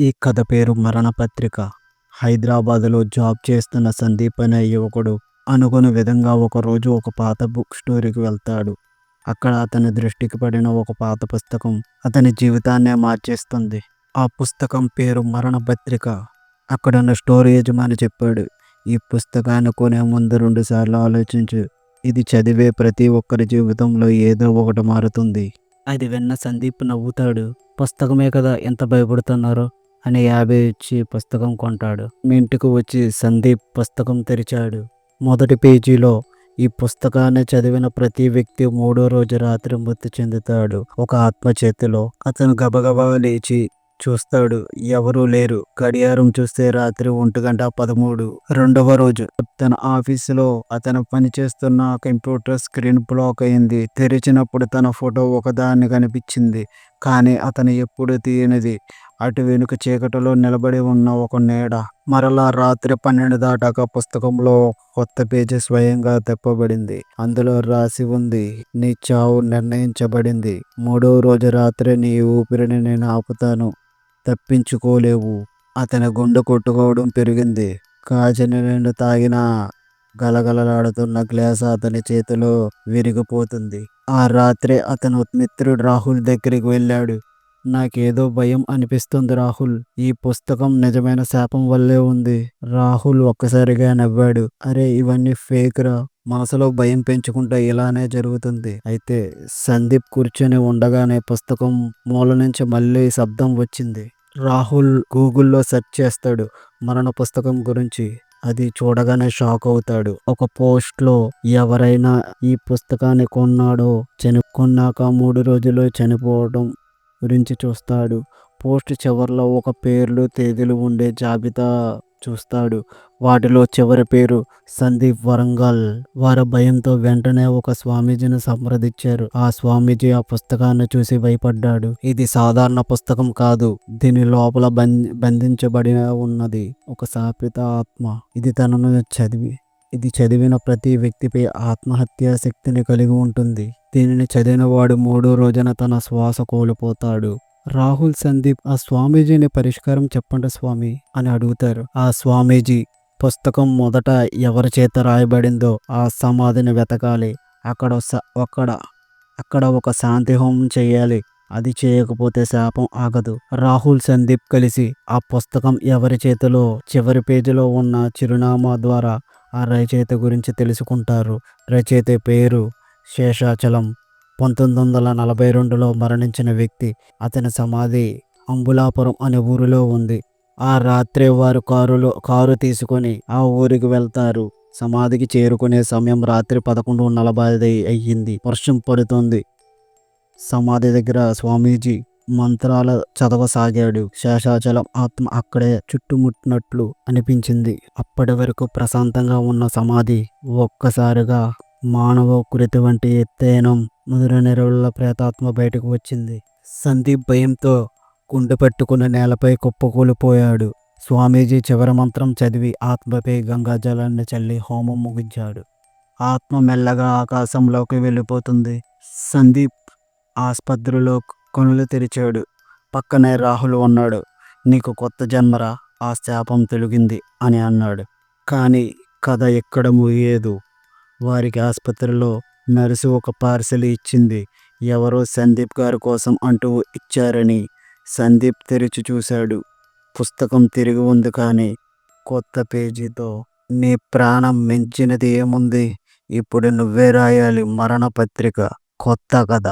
ఈ కథ పేరు మరణపత్రిక. హైదరాబాదులో జాబ్ చేస్తున్న సందీప్ అనే యువకుడు అనుకుని విధంగా ఒకరోజు ఒక పాత బుక్ స్టోరీకి వెళ్తాడు. అక్కడ అతని దృష్టికి పడిన ఒక పాత పుస్తకం అతని జీవితాన్నే మార్చేస్తుంది. ఆ పుస్తకం పేరు మరణపత్రిక. అక్కడున్న స్టోరీ యజమాని చెప్పాడు ఈ పుస్తకాన్ని కొనే ముందు రెండుసార్లు ఆలోచించు. ఇది చదివే ప్రతి ఒక్కరి జీవితంలో ఏదో ఒకటి మారుతుంది అది విన్న సందీప్ నవ్వుతాడు. పుస్తకమే కదా ఎంత భయపడుతున్నారో? అని యాభై ఇచ్చి పుస్తకం కొంటాడు. మీ ఇంటికి వచ్చి సందీప్ పుస్తకం తెరిచాడు. మొదటి పేజీలో ఈ పుస్తకాన్ని చదివిన ప్రతి వ్యక్తి మూడో రోజు రాత్రి మృతి చెందుతాడు. ఒక ఆత్మ చేతిలో అతను గబగబా లేచి చూస్తాడు. ఎవరూ లేరు. గడియారం చూస్తే రాత్రి ఒంటి గంట పదమూడు. రెండవ రోజు తన ఆఫీసులో అతను పనిచేస్తున్న కంప్యూటర్ స్క్రీన్ బ్లాక్ అయింది. తెరిచినప్పుడు తన ఫోటో ఒకదాన్ని కనిపించింది. కానీ అతను ఎప్పుడు తీయనిది. అటు వెనుక చీకటిలో నిలబడి ఉన్న ఒక నీడ. మరలా రాత్రి పన్నెండు దాటాక పుస్తకంలో కొత్త పేజీ స్వయంగా తెప్పబడింది. అందులో రాసి ఉంది నీ చావు నిర్ణయించబడింది. మూడో రోజు రాత్రి నీ ఊపిరిని నేను ఆపుతాను. తప్పించుకోలేవు. అతని గుండె కొట్టుకోవడం పెరిగింది. కాచిన నిండు తాగిన గలగలలాడుతున్న గ్లాస్ అతని చేతిలో విరిగిపోతుంది. ఆ రాత్రే అతను మిత్రుడు రాహుల్ దగ్గరికి వెళ్ళాడు. నాకేదో భయం అనిపిస్తుంది రాహుల్. ఈ పుస్తకం నిజమైన శాపం వల్లే ఉంది. రాహుల్ ఒక్కసారిగా నవ్వాడు. అరే ఇవన్నీ ఫేక్ రా. మనసులో భయం పెంచుకుంటే ఇలానే జరుగుతుంది. అయితే సందీప్ కూర్చొని ఉండగానే పుస్తకం మూల నుంచి మళ్ళీ శబ్దం వచ్చింది. రాహుల్ గూగుల్లో సెర్చ్ చేస్తాడు. మరణ పుస్తకం గురించి. అది చూడగానే షాక్ అవుతాడు. ఒక పోస్ట్లో ఎవరైనా ఈ పుస్తకాన్ని కొన్నాడో చనిపోన్నాక మూడు రోజులు చనిపోవడం గురించి చూస్తాడు. పోస్ట్ చివరిలో ఒక పేర్లు తేదీలు ఉండే జాబితా చూస్తాడు. వాటిలో చివరి పేరు సందీప్ వరంగల్. వారి భయంతో వెంటనే ఒక స్వామీజీని సంప్రదించారు. ఆ స్వామీజీ ఆ పుస్తకాన్ని చూసి భయపడ్డాడు. ఇది సాధారణ పుస్తకం కాదు. దీని లోపల బంధించబడి ఉన్నది. ఒక శాపిత ఆత్మ. ఇది తనను చదివి ఇది చదివిన ప్రతి వ్యక్తిపై ఆత్మహత్యా శక్తిని కలిగి ఉంటుంది. దీనిని చదివిన వాడు మూడో రోజున తన శ్వాస కోల్పోతాడు. రాహుల్ సందీప్ ఆ స్వామీజీని పరిష్కారం చెప్పండి స్వామి అని అడుగుతారు. ఆ స్వామీజీ పుస్తకం మొదట ఎవరి చేత రాయబడిందో ఆ సమాధిని వెతకాలి. అక్కడ అక్కడ అక్కడ ఒక శాంతి హోమం చేయాలి. అది చేయకపోతే శాపం ఆగదు. రాహుల్ సందీప్ కలిసి ఆ పుస్తకం ఎవరి చేతిలో చివరి పేజీలో ఉన్న చిరునామా ద్వారా ఆ రచయిత గురించి తెలుసుకుంటారు. రచయిత పేరు శేషాచలం. పంతొమ్మిది వందల నలభై రెండులో మరణించిన వ్యక్తి అతని సమాధి అంబులాపురం అనే ఊరిలో ఉంది. ఆ రాత్రి వారు కారులో కారు తీసుకొని ఆ ఊరికి వెళ్తారు. సమాధికి చేరుకునే సమయం రాత్రి పదకొండు నలభై అయ్యింది. వర్షం పడుతుంది. సమాధి దగ్గర స్వామీజీ మంత్రాల చదవసాగాడు. శేషాచలం ఆత్మ అక్కడే చుట్టుముట్టినట్లు అనిపించింది. అప్పటి వరకు ప్రశాంతంగా ఉన్న సమాధి ఒక్కసారిగా మానవ కృతి వంటి ఎత్తైన ముదుర నెరవుల ప్రేతాత్మ బయటకు వచ్చింది. సందీప్ భయంతో గుండె పట్టుకున్న నేలపై కుప్పకూలిపోయాడు. స్వామీజీ చివరి మంత్రం చదివి ఆత్మపై గంగాజలాన్ని చల్లి హోమం ముగించాడు. ఆత్మ మెల్లగా ఆకాశంలోకి వెళ్ళిపోతుంది. సందీప్ ఆసుపత్రిలో కనులు తెరిచాడు. పక్కనే రాహుల్ ఉన్నాడు. నీకు కొత్త జన్మరా? ఆ శాపం తొలగింది అని అన్నాడు. కానీ కథ ఎక్కడ ముగియదు. వారికి ఆసుపత్రిలో నర్సు ఒక పార్సెల్ ఇచ్చింది. ఎవరో సందీప్ గారి కోసం అంటూ ఇచ్చారని సందీప్ తెరిచి చూశాడు. పుస్తకం తిరిగి ఉంది కానీ కొత్త పేజీతో నీ ప్రాణం మించినది ఏముంది? ఇప్పుడు నువ్వే రాయాలి మరణపత్రిక. కొత్త కథ.